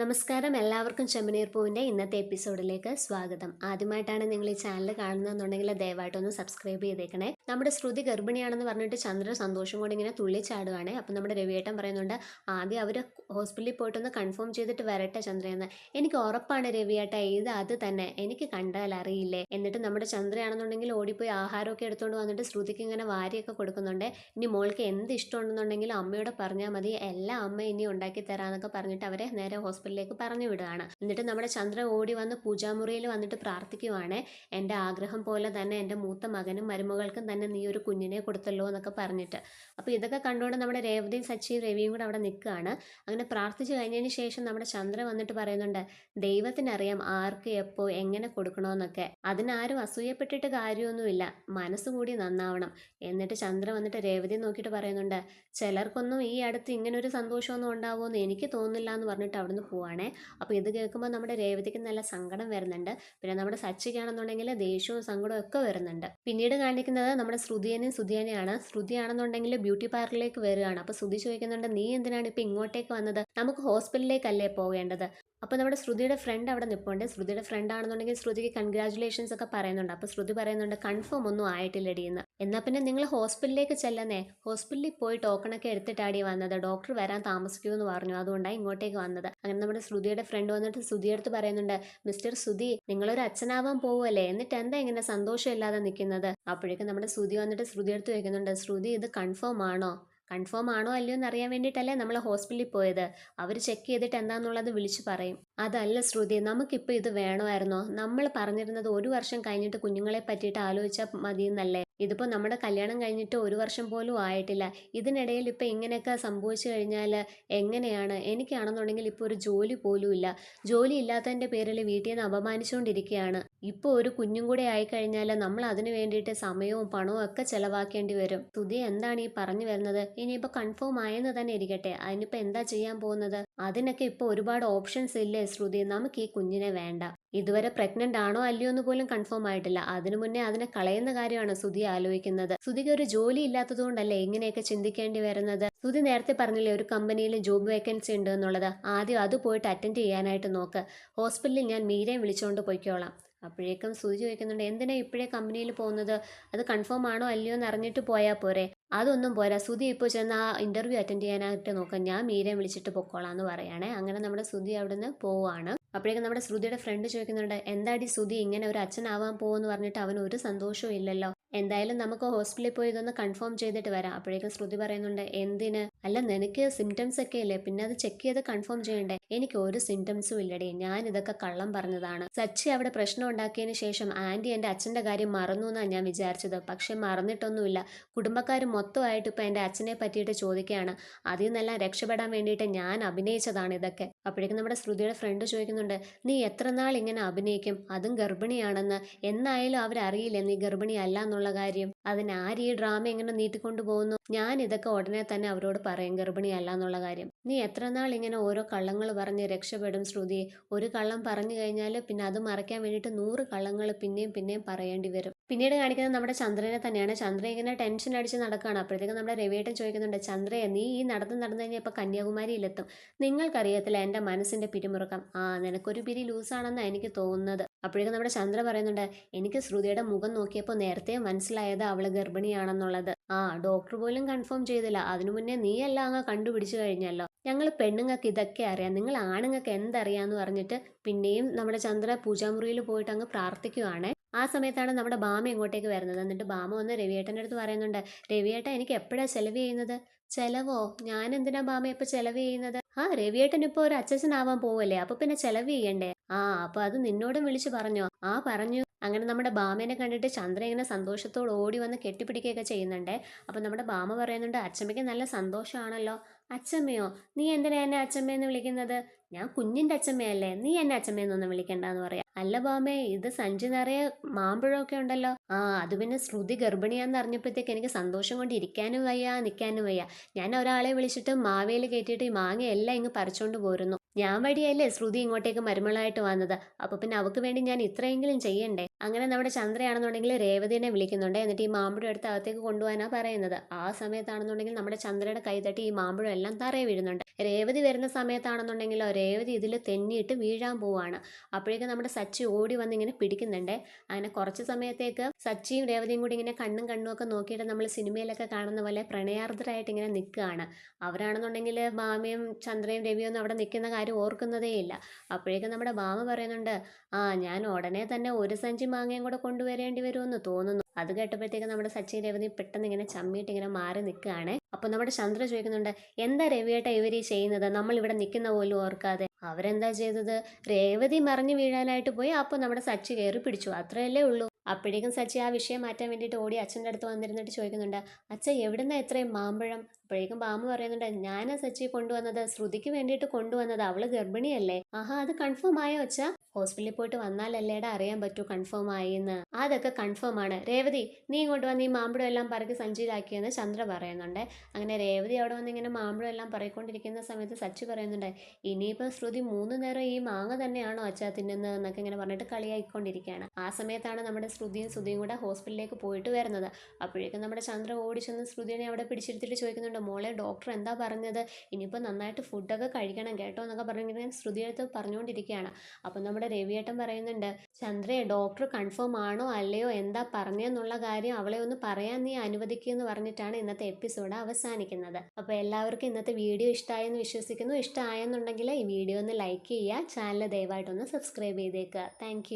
നമസ്കാരം. എല്ലാവർക്കും ചെമ്മനീർ പൂവിന്റെ ഇന്നത്തെ എപ്പിസോഡിലേക്ക് സ്വാഗതം. ആദ്യമായിട്ടാണ് നിങ്ങൾ ഈ ചാനൽ കാണുന്നതെന്നുണ്ടെങ്കിൽ ദയവായിട്ടൊന്ന് സബ്സ്ക്രൈബ് ചെയ്തേക്കണേ. നമ്മുടെ ശ്രുതി ഗർഭിണിയാണെന്ന് പറഞ്ഞിട്ട് ചന്ദ്ര സന്തോഷം കൊണ്ട് ഇങ്ങനെ തുള്ളിച്ചാടുകയാണ്. അപ്പം നമ്മുടെ രവിയേട്ടൻ പറയുന്നുണ്ട് ആദ്യം അവർ ഹോസ്പിറ്റലിൽ പോയിട്ടൊന്ന് കൺഫേം ചെയ്തിട്ട് വരട്ടെ ചന്ദ്രയെന്ന്. എനിക്ക് ഉറപ്പാണ് രവിയേട്ട ഇത് അത് തന്നെ. എനിക്ക് കണ്ടാൽ അറിയില്ലേ? എന്നിട്ട് നമ്മുടെ ചന്ദ്രയാണെന്നുണ്ടെങ്കിൽ ഓടിപ്പോയി ആഹാരമൊക്കെ എടുത്തുകൊണ്ട് വന്നിട്ട് ശ്രുതിക്ക് ഇങ്ങനെ വാരിയൊക്കെ കൊടുക്കുന്നുണ്ട്. ഇനി മോൾക്ക് എന്ത് ഇഷ്ടമുണ്ടെന്നുണ്ടെങ്കിലും അമ്മയോട് പറഞ്ഞാൽ മതി. എല്ലാ അമ്മ ഇനി ഉണ്ടാക്കി തരാമെന്നൊക്കെ പറഞ്ഞിട്ട് അവരെ നേരെ ഹോസ്പിറ്റലിലേക്ക് പറഞ്ഞു വിടുകയാണ്. എന്നിട്ട് നമ്മുടെ ചന്ദ്രൻ ഓടി വന്ന് പൂജാമുറിയിൽ വന്നിട്ട് പ്രാർത്ഥിക്കുവാണ്. എന്റെ ആഗ്രഹം പോലെ തന്നെ എന്റെ മൂത്ത മകനും മരുമകൾക്കും തന്നെ നീ ഒരു കുഞ്ഞിനെ കൊടുത്തല്ലോ എന്നൊക്കെ പറഞ്ഞിട്ട്. അപ്പോൾ ഇതൊക്കെ കണ്ടുകൊണ്ട് നമ്മുടെ രേവതിയും സച്ചിയും രവിയും കൂടെ അവിടെ നിൽക്കുകയാണ്. അങ്ങനെ പ്രാർത്ഥിച്ചു കഴിഞ്ഞതിന് ശേഷം നമ്മുടെ ചന്ദ്രൻ വന്നിട്ട് പറയുന്നുണ്ട് ദൈവത്തിനറിയാം ആർക്ക് എപ്പോൾ എങ്ങനെ കൊടുക്കണമെന്നൊക്കെ. അതിനാരും അസൂയപ്പെട്ടിട്ട് കാര്യമൊന്നുമില്ല. മനസ്സുകൂടി നന്നാവണം. എന്നിട്ട് ചന്ദ്രൻ വന്നിട്ട് രേവതി നോക്കിയിട്ട് പറയുന്നുണ്ട് ചിലർക്കൊന്നും ഈ അടുത്ത് ഇങ്ങനൊരു സന്തോഷമൊന്നും ഉണ്ടാവുമെന്ന് എനിക്ക് തോന്നുന്നില്ല എന്ന് പറഞ്ഞിട്ട് അവിടുന്ന് പോവാണേ. അപ്പോൾ ഇത് കേൾക്കുമ്പോൾ നമ്മുടെ രേവതിക്ക് നല്ല സങ്കടം വരുന്നുണ്ട്. പിന്നെ നമ്മുടെ സച്ചിക്കാണെന്നുണ്ടെങ്കിൽ ദേഷ്യവും സങ്കടവും ഒക്കെ വരുന്നുണ്ട്. പിന്നീട് കാണിക്കുന്നത് നമ്മുടെ ശ്രുതിയനെയും സുധിയനെയാണ്. ശ്രുതിയാണെന്നുണ്ടെങ്കിൽ ബ്യൂട്ടി പാർലറിലേക്ക് വരികയാണ്. അപ്പോൾ ശ്രുതി ചോദിക്കുന്നുണ്ട് നീ എന്തിനാണ് ഇപ്പോൾ ഇങ്ങോട്ടേക്ക് വന്നത്? നമുക്ക് ഹോസ്പിറ്റലിലേക്കല്ലേ പോകേണ്ടത്? അപ്പോൾ നമ്മുടെ ശ്രുതിയുടെ ഫ്രണ്ട് അവിടെ നിൽപ്പുണ്ട് ശ്രുതിയുടെ ഫ്രണ്ട് ആണെന്നുണ്ടെങ്കിൽ ശ്രുതിക്ക് കൺഗ്രാചുലേഷൻസ് ഒക്കെ പറയുന്നുണ്ട്. അപ്പോൾ ശ്രുതി പറയുന്നുണ്ട് കൺഫേം ഒന്നും ആയിട്ടില്ലടി എന്ന് എന്നാൽ പിന്നെ നിങ്ങൾ ഹോസ്പിറ്റലിലേക്ക് ചെല്ലുന്നേ. ഹോസ്പിറ്റലിൽ പോയി ടോക്കണൊക്കെ എടുത്തിട്ടാടി വന്നത്. ഡോക്ടർ വരാൻ താമസിക്കുമെന്ന് പറഞ്ഞു. അതുകൊണ്ടാണ് ഇങ്ങോട്ടേക്ക് വന്നത്. അങ്ങനെ നമ്മുടെ ശ്രുതിയുടെ ഫ്രണ്ട് വന്നിട്ട് ശ്രുതിയെടുത്ത് പറയുന്നുണ്ട് മിസ്റ്റർ സുധി നിങ്ങളൊരു അച്ഛനാവാൻ പോവുമല്ലേ എന്നിട്ട് എന്താ ഇങ്ങനെ സന്തോഷമില്ലാതെ നിൽക്കുന്നത് അപ്പോഴേക്കും നമ്മുടെ ശ്രുതി വന്നിട്ട് ശ്രുതി അടുത്ത് ചോദിക്കുന്നുണ്ട് ശ്രുതി ഇത് കൺഫേം ആണോ? കൺഫേം ആണോ അല്ലയോ എന്ന് അറിയാൻ വേണ്ടിയിട്ടല്ലേ നമ്മൾ ഹോസ്പിറ്റലിൽ പോയത്? അവർ ചെക്ക് ചെയ്തിട്ട് എന്താണെന്നുള്ളത് വിളിച്ചു പറയും. അതല്ല ശ്രുതി നമുക്കിപ്പോൾ ഇത് വേണമായിരുന്നോ? നമ്മൾ പറഞ്ഞിരുന്നത് ഒരു വർഷം കഴിഞ്ഞിട്ട് കുഞ്ഞുങ്ങളെ പറ്റിയിട്ട് ആലോചിച്ചാൽ മതിയെന്നല്ലേ? ഇതിപ്പോൾ നമ്മുടെ കല്യാണം കഴിഞ്ഞിട്ട് ഒരു വർഷം പോലും ആയിട്ടില്ല. ഇതിനിടയിൽ ഇപ്പോൾ ഇങ്ങനെയൊക്കെ സംഭവിച്ചു കഴിഞ്ഞാൽ എങ്ങനെയാണ്? എനിക്കാണെന്നുണ്ടെങ്കിൽ ഇപ്പോൾ ഒരു ജോലി പോലും ഇല്ല. ജോലി ഇല്ലാത്തതിന്റെ പേരിൽ വീട്ടിൽ നിന്ന് അപമാനിച്ചുകൊണ്ടിരിക്കുകയാണ്. ഇപ്പോൾ ഒരു കുഞ്ഞും കൂടെ ആയിക്കഴിഞ്ഞാൽ നമ്മൾ അതിന് വേണ്ടിയിട്ട് സമയവും പണവും ഒക്കെ ചിലവാക്കേണ്ടി വരും. തുതി എന്താണ് ഈ പറഞ്ഞു വരുന്നത്? ഇനിയിപ്പോൾ കൺഫേം ആയെന്ന് തന്നെ ഇരിക്കട്ടെ. അതിനിപ്പോൾ എന്താ ചെയ്യാൻ പോകുന്നത്? അതിനൊക്കെ ഇപ്പോൾ ഒരുപാട് ഓപ്ഷൻസ് ഇല്ലേ ശ്രുതി നമുക്ക് ഈ കുഞ്ഞിനെ വേണ്ട. ഇതുവരെ പ്രഗ്നന്റ് ആണോ അല്ലയോ എന്ന് പോലും കൺഫേം ആയിട്ടില്ല. അതിനു മുന്നേ അതിനെ കളയുന്ന കാര്യമാണ് സുധി ആലോചിക്കുന്നത്. സുധിക്ക് ഒരു ജോലി ഇല്ലാത്തതുകൊണ്ടല്ലേ ഇങ്ങനെയൊക്കെ ചിന്തിക്കേണ്ടി വരുന്നത്? സുധി നേരത്തെ പറഞ്ഞില്ലേ ഒരു കമ്പനിയിൽ ജോബ് വേക്കൻസി ഉണ്ട് എന്നുള്ളത്. ആദ്യം അത് പോയിട്ട് അറ്റൻഡ് ചെയ്യാനായിട്ട് നോക്ക്. ഹോസ്പിറ്റലിൽ ഞാൻ മീരയും വിളിച്ചുകൊണ്ട് പോയിക്കോളാം. അപ്പോഴേക്കും സുധി ചോദിക്കുന്നുണ്ട് എന്തിനാ ഇപ്പോഴേ കമ്പനിയിൽ പോകുന്നത്? അത് കൺഫേം ആണോ അല്ലയോ എന്ന് അറിഞ്ഞിട്ട് പോയാൽ പോരെ. അതൊന്നും പോരാ. സുധി ഇപ്പോൾ ചെന്ന് ആ ഇന്റർവ്യൂ അറ്റൻഡ് ചെയ്യാനായിട്ട് നോക്കാം. ഞാൻ മീരയെ വിളിച്ചിട്ട് പൊക്കോളാം എന്ന് പറയുകയാണേ അങ്ങനെ നമ്മുടെ സുധി അവിടുന്ന് പോവുകയാണ് അപ്പോഴേക്കും നമ്മുടെ ശ്രുതിയുടെ ഫ്രണ്ട് ചോദിക്കുന്നുണ്ട് എന്താടി ശ്രുതി ഇങ്ങനെ ഒരു അച്ഛനാവാൻ പോകുമെന്ന് പറഞ്ഞിട്ട് അവന് ഒരു സന്തോഷവും ഇല്ലല്ലോ. എന്തായാലും നമുക്ക് ഹോസ്പിറ്റലിൽ പോയി ഇതൊന്ന് കൺഫേം ചെയ്തിട്ട് വരാം. അപ്പോഴേക്കും ശ്രുതി പറയുന്നുണ്ട് എന്തിന്? അല്ല നിനക്ക് സിംറ്റംസ് ഒക്കെ ഇല്ലേ? പിന്നെ അത് ചെക്ക് ചെയ്ത് കൺഫേം ചെയ്യണ്ടേ? എനിക്ക് ഒരു സിംറ്റംസും ഇല്ലടേ. ഞാൻ ഇതൊക്കെ കള്ളം പറഞ്ഞതാണ്. സച്ചി അവിടെ പ്രശ്നം ഉണ്ടാക്കിയതിന് ശേഷം ആന്റി എന്റെ അച്ഛന്റെ കാര്യം മറന്നു എന്നാണ് ഞാൻ വിചാരിച്ചത്. പക്ഷെ മറന്നിട്ടൊന്നുമില്ല. കുടുംബക്കാർ മൊത്തമായിട്ട് ഇപ്പം എന്റെ അച്ഛനെ പറ്റിയിട്ട് ചോദിക്കുകയാണ്. അതിൽ നിന്നെല്ലാം രക്ഷപ്പെടാൻ വേണ്ടിയിട്ട് ഞാൻ അഭിനയിച്ചതാണ് ഇതൊക്കെ. അപ്പോഴേക്കും നമ്മുടെ ശ്രുതിയുടെ ഫ്രണ്ട് ചോദിക്കുന്നുണ്ട് നീ എത്ര നാൾ ഇങ്ങനെ അഭിനയിക്കും? അതും ഗർഭിണിയാണെന്ന്. എന്നായാലും അവരറിയില്ല നീ ഗർഭിണി അല്ല എന്നുള്ള കാര്യം? അതിന് ആര് ഈ ഡ്രാമ എങ്ങനെ നീട്ടിക്കൊണ്ടു പോകുന്നു? ഞാൻ ഇതൊക്കെ ഉടനെ തന്നെ അവരോട് പറയും ഗർഭിണി അല്ല എന്നുള്ള കാര്യം. നീ എത്ര നാൾ ഇങ്ങനെ ഓരോ കള്ളങ്ങൾ പറഞ്ഞ് രക്ഷപ്പെടും ശ്രുതി? ഒരു കള്ളം പറഞ്ഞു കഴിഞ്ഞാൽ പിന്നെ അത് മറയ്ക്കാൻ വേണ്ടിയിട്ട് നൂറ് കള്ളങ്ങൾ പിന്നെയും പിന്നെയും പറയേണ്ടി വരും. പിന്നീട് കാണിക്കുന്നത് നമ്മുടെ ചന്ദ്രനെ തന്നെയാണ്. ചന്ദ്ര ഇങ്ങനെ ടെൻഷൻ അടിച്ച് നടക്കുകയാണ്. അപ്പോഴത്തേക്കും നമ്മുടെ രവിയേട്ടൻ ചോദിക്കുന്നുണ്ട് ചന്ദ്രയെ നീ ഈ നടന്ന് നടന്നു കഴിഞ്ഞാൽ ഇപ്പോൾ കന്യാകുമാരിയിലെത്തും. നിങ്ങൾക്കറിയത്തില്ല എന്റെ മനസ്സിന്റെ പിരിമുറുക്കം. ആ നിനക്കൊരു പിരി ലൂസാണെന്നാണ് എനിക്ക് തോന്നുന്നത്. അപ്പോഴേക്കും നമ്മുടെ ചന്ദ്ര പറയുന്നുണ്ട് എനിക്ക് ശ്രുതിയുടെ മുഖം നോക്കിയപ്പോൾ നേരത്തെ മനസ്സിലായത് അവൾ ഗർഭിണിയാണെന്നുള്ളത്. ആ ഡോക്ടർ പോലും കൺഫേം ചെയ്തില്ല. അതിനു മുന്നേ നീയല്ല അങ്ങ് കണ്ടുപിടിച്ചു കഴിഞ്ഞല്ലോ. ഞങ്ങൾ പെണ്ണുങ്ങൾക്ക് ഇതൊക്കെ അറിയാം. നിങ്ങൾ ആണുങ്ങൾക്ക് എന്തറിയാന്ന് പറഞ്ഞിട്ട് പിന്നെയും നമ്മുടെ ചന്ദ്ര പൂജാമുറിയിൽ പോയിട്ട് അങ്ങ് പ്രാർത്ഥിക്കുവാണ്. ആ സമയത്താണ് നമ്മുടെ ബാമ ഇങ്ങോട്ടേക്ക് വരുന്നത്. എന്നിട്ട് ബാമ വന്ന് രവിയേട്ടന്റെ അടുത്ത് പറയുന്നുണ്ട് രവിയേട്ടൻ എനിക്ക് എപ്പോഴാണ് ചെലവ് ചെയ്യുന്നത്? ചെലവോ? ഞാൻ എന്തിനാ ബാമ ഇപ്പൊ ചെലവ് ചെയ്യുന്നത്? ആ രവിയേട്ടൻ ഇപ്പൊ ഒരു അച്ഛനാവാൻ പോവല്ലേ അപ്പൊ പിന്നെ ചെലവ് ചെയ്യണ്ടേ? ആ അപ്പൊ അത് നിന്നോടും വിളിച്ചു പറഞ്ഞോ. ആ പറഞ്ഞു. അങ്ങനെ നമ്മുടെ ബാമേനെ കണ്ടിട്ട് ചന്ദ്ര ഇങ്ങനെ സന്തോഷത്തോട് ഓടി വന്ന് കെട്ടിപ്പിടിക്കുകയൊക്കെ ചെയ്യുന്നുണ്ട്. അപ്പോൾ നമ്മുടെ ബാമ പറയുന്നുണ്ട് അച്ഛമ്മയ്ക്ക് നല്ല സന്തോഷമാണല്ലോ. അച്ഛമ്മയോ? നീ എന്തിനാ എന്നെ അച്ഛമ്മയെന്ന് വിളിക്കുന്നത്? ഞാൻ കുഞ്ഞിന്റെ അച്ഛമ്മയല്ലേ നീ എന്നെ അച്ഛമ്മയെന്നൊന്നും വിളിക്കണ്ടെന്ന് പറയാം. അല്ല ബാമേ ഇത് സഞ്ചി നിറയെ മാമ്പഴമൊക്കെ ഉണ്ടല്ലോ. ആ അത് പിന്നെ ശ്രുതി ഗർഭിണിയാന്ന് അറിഞ്ഞപ്പോഴത്തേക്ക് എനിക്ക് സന്തോഷം കൊണ്ട് ഇരിക്കാനും വയ്യ നിൽക്കാനും വയ്യ. ഞാൻ ഒരാളെ വിളിച്ചിട്ട് മാവേൽ കയറ്റിയിട്ട് ഈ മാങ്ങയെല്ലാം ഇങ്ങ് പറിച്ചോണ്ട് പോരുന്നു. ഞാൻ വഴിയല്ലേ ശ്രുതി ഇങ്ങോട്ടേക്ക് മരുമളായിട്ട് വന്നത്. അപ്പൊ പിന്നെ അവക്ക് വേണ്ടി ഞാൻ ഇത്രയെങ്കിലും ചെയ്യണ്ടേ? അങ്ങനെ നമ്മുടെ ചന്ദ്രയാണെന്നുണ്ടെങ്കിൽ രേവതിനെ വിളിക്കുന്നുണ്ട്. എന്നിട്ട് ഈ മാമ്പഴം എടുത്ത് അകത്തേക്ക് കൊണ്ടുപോകാനാ പറയുന്നത്. ആ സമയത്താണെന്നുണ്ടെങ്കിൽ നമ്മുടെ ചന്ദ്രയുടെ കൈ തട്ടി ഈ മാമ്പഴം എല്ലാം തറയെ വീഴുന്നുണ്ട്. രേവതി വരുന്ന സമയത്താണെന്നുണ്ടെങ്കിലോ രേവതി ഇതിൽ തെന്നിയിട്ട് വീഴാൻ പോവാണ്. അപ്പോഴേക്കും നമ്മുടെ സച്ചി ഓടി വന്ന് ഇങ്ങനെ പിടിക്കുന്നുണ്ട്. അങ്ങനെ കുറച്ച് സമയത്തേക്ക് സച്ചിയും രേവതിയും കൂടി ഇങ്ങനെ കണ്ണും കണ്ണും ഒക്കെ നോക്കിയിട്ട് നമ്മൾ സിനിമയിലൊക്കെ കാണുന്ന പോലെ പ്രണയാർദ്ധരായിട്ട് ഇങ്ങനെ നിൽക്കുകയാണ്. അവരാണെന്നുണ്ടെങ്കിൽ ഭാമയും ചന്ദ്രയും രവിയൊന്നും അവിടെ നിൽക്കുന്ന കാര്യം ഓർക്കുന്നതേ ഇല്ല. അപ്പോഴേക്കും നമ്മുടെ ഭാമ പറയുന്നുണ്ട് ആ ഞാൻ ഉടനെ തന്നെ ഒരു സഞ്ചി മാങ്ങയും കൂടെ കൊണ്ടുവരേണ്ടി വരുമെന്ന് തോന്നുന്നു. അത് കേട്ടപ്പോഴത്തേക്ക് നമ്മുടെ സച്ചി രവതി പെട്ടെന്ന് ഇങ്ങനെ ചമ്മിയിട്ട് ഇങ്ങനെ മാറി നിൽക്കുകയാണ്. അപ്പോൾ നമ്മുടെ ചന്ദ്ര ചോദിക്കുന്നുണ്ട് എന്താ രവിയേട്ട ഇവർ ഈ ചെയ്യുന്നത്? നമ്മൾ ഇവിടെ നിൽക്കുന്ന പോലും ഓർക്കാതെ. അവരെന്താ ചെയ്തത്? രേവതി മറിഞ്ഞു വീഴാനായിട്ട് പോയി അപ്പോൾ നമ്മുടെ സച്ചി കയറി പിടിച്ചു. അത്രയല്ലേ ഉള്ളൂ. അപ്പോഴേക്കും സച്ചി ആ വിഷയം മാറ്റാൻ വേണ്ടിയിട്ട് ഓടി അച്ഛന്റെ അടുത്ത് വന്നിരുന്നിട്ട് ചോദിക്കുന്നുണ്ട് അച്ഛൻ എവിടുന്ന ഇത്രയും മാമ്പഴം? അപ്പോഴേക്കും ബാമ പറയുന്നുണ്ട് ഞാനാ സച്ചി കൊണ്ടുവന്നത് ശ്രുതിക്ക് വേണ്ടിയിട്ട് കൊണ്ടുവന്നത് അവൾ ഗർഭിണിയല്ലേ? ആഹാ അത് കൺഫേം ആയോ അച്ഛ? ഹോസ്പിറ്റലിൽ പോയിട്ട് വന്നാലല്ലേടാ അറിയാൻ പറ്റൂ കൺഫേം ആയി എന്ന് അതൊക്കെ കൺഫേം ആണ്. രേവതി നീ ഇങ്ങോട്ട് വന്ന് ഈ മാമ്പഴം എല്ലാം പറക്കി സഞ്ചിയിലാക്കിയെന്ന് ചന്ദ്ര പറയുന്നുണ്ട്. അങ്ങനെ രേവതി അവിടെ വന്ന് ഇങ്ങനെ മാമ്പഴം എല്ലാം പറയിക്കൊണ്ടിരിക്കുന്ന സമയത്ത് സച്ചി പറയുന്നുണ്ട് ഇനിയിപ്പോൾ ശ്രുതി മൂന്ന് നേരം ഈ മാങ്ങ തന്നെയാണോ അച്ഛാ തിന്നുന്നത് എന്നൊക്കെ ഇങ്ങനെ പറഞ്ഞിട്ട് കളിയായിക്കൊണ്ടിരിക്കുകയാണ്. ആ സമയത്താണ് നമ്മുടെ ശ്രുതിയും ശ്രുതിയും കൂടെ ഹോസ്പിറ്റലിലേക്ക് പോയിട്ട് വരുന്നത്. അപ്പോഴേക്കും നമ്മുടെ ചന്ദ്ര ഓടിച്ചെന്ന് ശ്രുതിനെ അവിടെ പിടിച്ചെടുത്തിട്ട് ചോദിക്കുന്നുണ്ട് മോളെ ഡോക്ടർ എന്താ പറഞ്ഞത്? ഇനിയിപ്പോൾ നന്നായിട്ട് ഫുഡൊക്കെ കഴിക്കണം കേട്ടോ എന്നൊക്കെ പറഞ്ഞിങ്ങനെ ശ്രുതി അടുത്ത് പറഞ്ഞുകൊണ്ടിരിക്കുകയാണ്. അപ്പം നമ്മുടെ രവിയേട്ടൻ പറയുന്നുണ്ട് ചന്ദ്രയെ ഡോക്ടർ കൺഫേം ആണോ അല്ലയോ? എന്താ പറഞ്ഞെന്നുള്ള കാര്യം അവളെ ഒന്ന് പറയാൻ നീ അനുവദിക്കുക എന്ന് പറഞ്ഞിട്ടാണ് ഇന്നത്തെ എപ്പിസോഡ് അവസാനിക്കുന്നത്. അപ്പോൾ എല്ലാവർക്കും ഇന്നത്തെ വീഡിയോ ഇഷ്ടമായെന്ന് വിശ്വസിക്കുന്നു. ഇഷ്ടമായെന്നുണ്ടെങ്കിൽ ഈ വീഡിയോ ഒന്ന് ലൈക്ക് ചെയ്യുക ചാനൽ ദയവായിട്ടൊന്ന് സബ്സ്ക്രൈബ് ചെയ്തേക്കുക. താങ്ക്